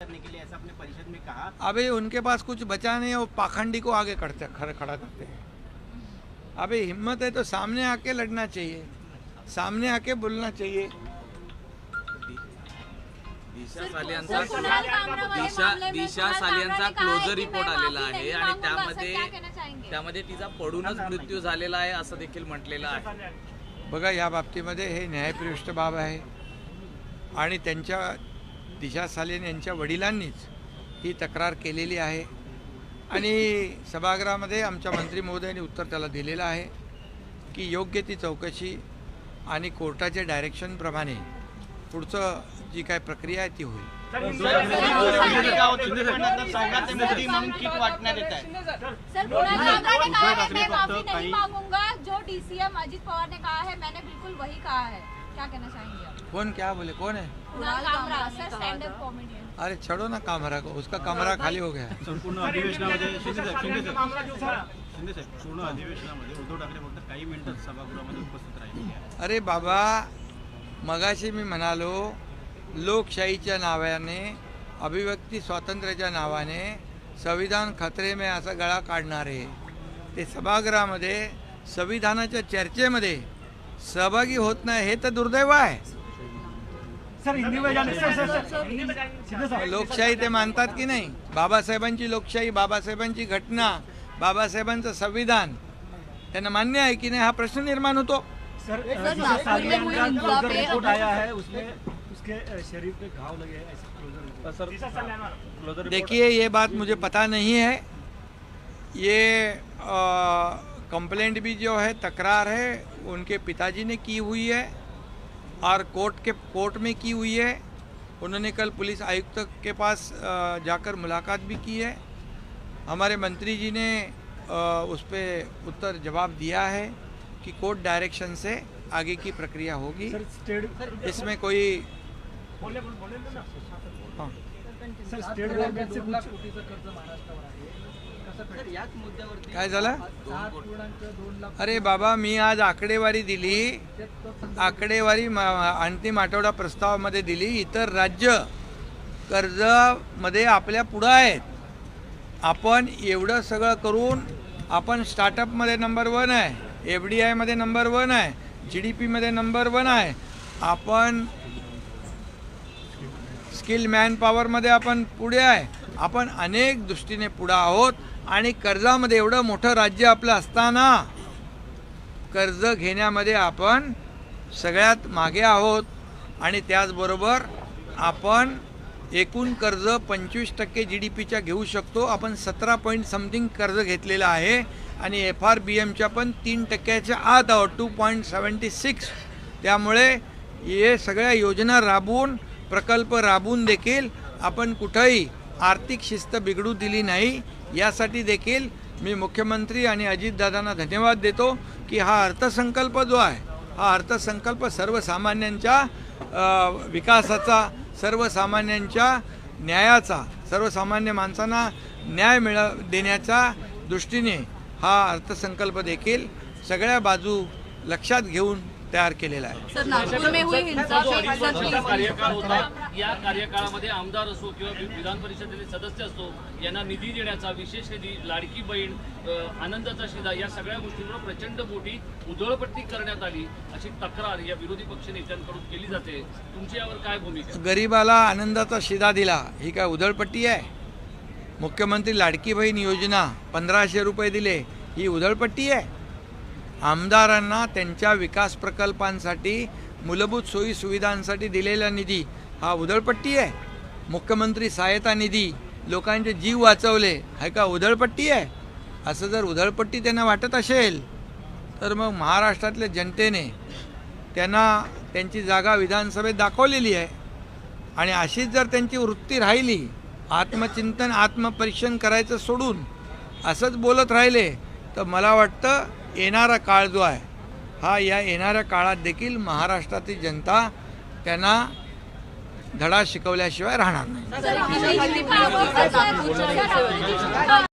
करने के लिए ऐसा अपने परिषद में कहा। अभी उनके पास कुछ बचा नहीं है वो पाखंडी को आगे करते खड़ा खड़ा करते हैं। अभी हिम्मत है तो सामने आके लड़ना चाहिए सामने आके बोलना चाहिए। दिशा सालियांचा दिशा दिशा है क्लोजर रिपोर्ट आलेला आहे आणि त्यामध्ये? त्यामध्ये तिचा पडूनच मृत्यू झालेला आहे असं देखील म्हटलेलं आहे. बघा या बाबतीमध्ये हे न्यायप्रविष्ट बाब आहे. आणि त्यांच्या दिशा सालेन यांच्या वडिलांनीच ही तक्रार केलेली आहे. आणि सभागृहामध्ये आमच्या मंत्री महोदयांनी उत्तर त्याला दिलेलं आहे की योग्य ती चौकशी आणि कोर्टाच्या डायरेक्शनप्रमाणे पुढचं जी काय प्रक्रिया आहे ती होईल. है जो डीसीएम अजित पवार ने कहा है मैंने बिल्कुल वही कहा है. क्या कहना चाहेंगे आप? कौन क्या बोले? कौन है? Kunal Kamra sir stand up comedian अरे छोड़ो ना कामरा को उसका कमरा खाली हो गया। है संपूर्ण अधिवेशनामध्ये शिंदे साहेब शिंदे साहेब शिंदे साहेब पूर्ण अधिवेशनामध्ये उद्धव ठाकरे फक्त काही मिनिटात सभागृहामध्ये उपस्थित राहिले. अरे बाबा मगाशी मी म्हणालो लोकशाहीच्या नावाने अभिव्यक्ती स्वातंत्र्याच्या नावाने संविधान खतरे में असा गळा काढणारे ते सभागृहामध्ये संविधानाच्या चर्चेमध्ये सहभागी होत नाही हे तर दुर्दैव आहे. लोकशाही ते मानतात की नाही? बाबासाहेबांची लोकशाही बाबासाहेबांची घटना बाबासाहेबांचं संविधान त्यांना मान्य आहे की नाही हा प्रश्न निर्माण होतो. सर रिपोर्ट आया है उसमें हैं देखिए ये बात मुझे पता नहीं है। ये कंप्लेंट भी जो है तकरार है उनके पिताजी ने की हुई है और कोर्ट के कोर्ट में की हुई है। उन्होंने कल पुलिस आयुक्त के पास जाकर मुलाकात भी की है। हमारे मंत्री जी ने उस पर उत्तर जवाब दिया है कि कोर्ट डायरेक्शन से आगे की प्रक्रिया होगी। इसमें कोई हाँ। सर स्टेट गवर्नमेंट से कुछ काय झालं? अरे बाबा मी आज आकडेवारी दिली. आकडेवारी अंतिम आठवडा प्रस्तावामध्ये दिली. इतर राज्य कर्जामध्ये आपल्या पुढं आहेत. आपण एवढं सगळं करून आपण स्टार्टअपमध्ये नंबर वन आहे. एफ डी आयमध्ये नंबर वन आहे. जी डी पीमध्ये नंबर वन आहे. आपण स्किल मॅन पॉवरमध्ये आपण पुढे आहे. आपण अनेक दृष्टीने पुढं आहोत आणि कर्जामध्ये एवढं मोठं राज्य आपलं असताना कर्ज घेण्यामध्ये आपण सगळ्यात मागे आहोत आणि त्याचबरोबर आपण एकूण कर्ज पंचवीस टक्के जी डी पीच्या घेऊ शकतो. आपण सतरा पॉईंट समथिंग कर्ज घेतलेलं आहे आणि एफ आर बी एमच्या पण तीन टक्क्याच्या आत आहोत. टू पॉईंट सेवन्टी सिक्स त्यामुळे हे सगळ्या योजना राबवून प्रकल्प राबवून देखील आपण कुठंही आर्थिक शिस्त बिघडू दिली नाही यासाठी देखील मी मुख्यमंत्री आणि अजितदादांना धन्यवाद देतो की हा अर्थसंकल्प जो आहे हा अर्थसंकल्प सर्वसामान्यांच्या विकासाचा सर्वसामान्यांच्या न्यायाचा सर्वसामान्य माणसांना न्याय मिळ देण्याच्या दृष्टीने हा अर्थसंकल्प देखील सगळ्या बाजू लक्षात घेऊन तयार केलेला आहे. सर नागपूर में हुई हिंसा पे कार्यकाळ होता. या कार्यकाळामध्ये आमदार असो किंवा विधान परिषदेचे सदस्य असो यांना निधी देण्याचा विशेष निधी लाडकी बहीण आनंदाचा शिदा या सगळ्या गोष्टींवर प्रचंड मोठी उधळपट्टी करण्यात आली अशी तक्रार या विरोधी पक्ष नेत्यांकडून केली जाते. तुमची यावर काय भूमिका? गरिबाला आनंदाचा शिदा दिला ही काय उधळपट्टी आहे? मुख्यमंत्री लाडकी बहीण योजना पंधराशे रुपये दिले ही उधळपट्टी आहे? आमदारांना त्यांच्या विकास प्रकल्पांसाठी मूलभूत सोयी सुविधांसाठी दिलेला निधी हा उधळपट्टी आहे. मुख्यमंत्री सहायता निधी लोकांचे जीव वाचवले हा का उधळपट्टी आहे? असं जर उधळपट्टी त्यांना वाटत असेल तर मग महाराष्ट्रातल्या जनतेने त्यांना त्यांची जागा विधानसभेत दाखवलेली आहे. आणि अशीच जर त्यांची वृत्ती राहिली आत्मचिंतन आत्मपरीक्षण करायचं सोडून असंच बोलत राहिले तर मला वाटतं येणारा काळ जो आहे हा या येणाऱ्या काळात देखील महाराष्ट्रातील जनता त्यांना धडा शिकवल्याशिवाय राहणार नाही.